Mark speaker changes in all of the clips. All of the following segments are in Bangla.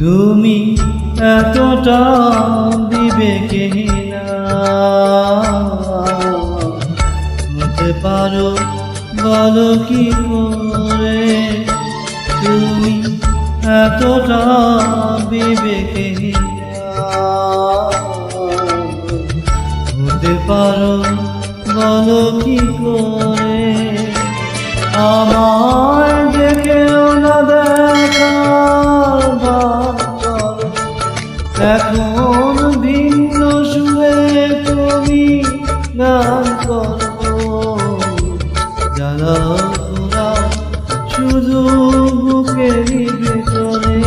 Speaker 1: তুমি এতটা বিবেকহীনা হতে পারো, বলো কি করে? তুমি এতটা বিবেকহীনা হতে পারো, বলো কি গান করব। যারা তোরা শুধু বুকেরই ভেতরে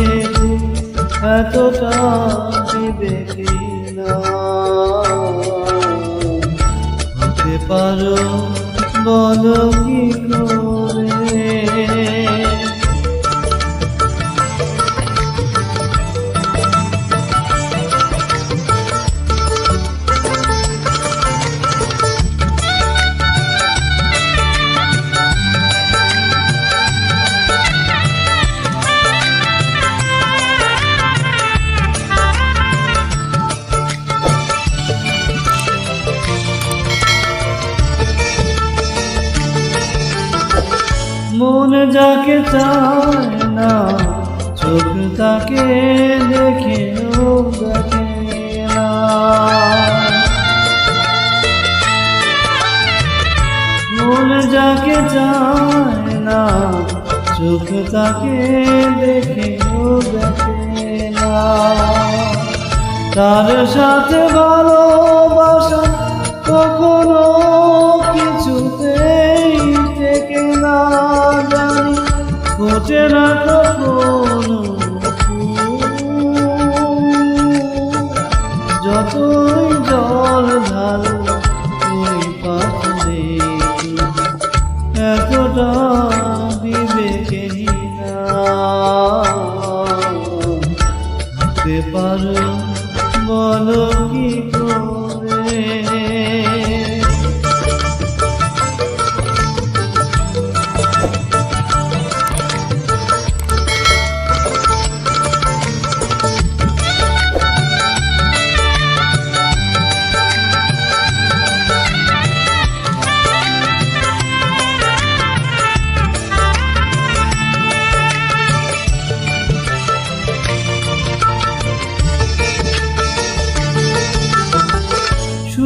Speaker 1: এতটা না হতে পারো মন যাকে চায় না, চোখ তাকে দেখে মন যাকে চায় না, চোখ তাকে দেখে তার সাথে ভালোবাসা কখনো ফোটে না যতই জল ঢাল ওই পাথরে এতটা বিবেকে হতে পারো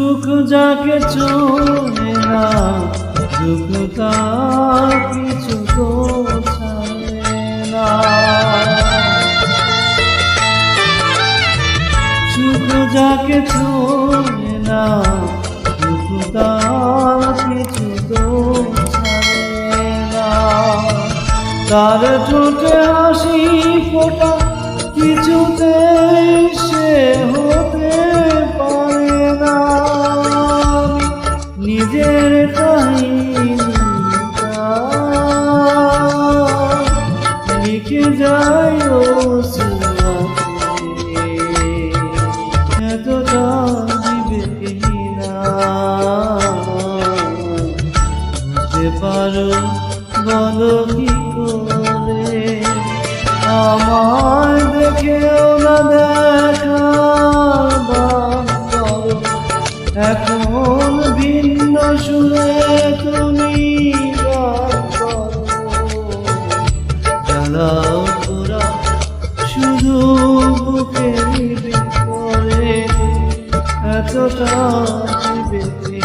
Speaker 1: সুখ যাকে চলে না, দুঃখ তার কিছু গোছায় না। সুখ যাকে চলে না, দুঃখ তার কিছু গোছায় না। তার ঠোঁটে হাসি ফোটা আমার দেখেও না দেখা এখন ভিন্ন সুরে তুমি জ্বালাও তোরা শুধু বুকে এতটা বেঁচে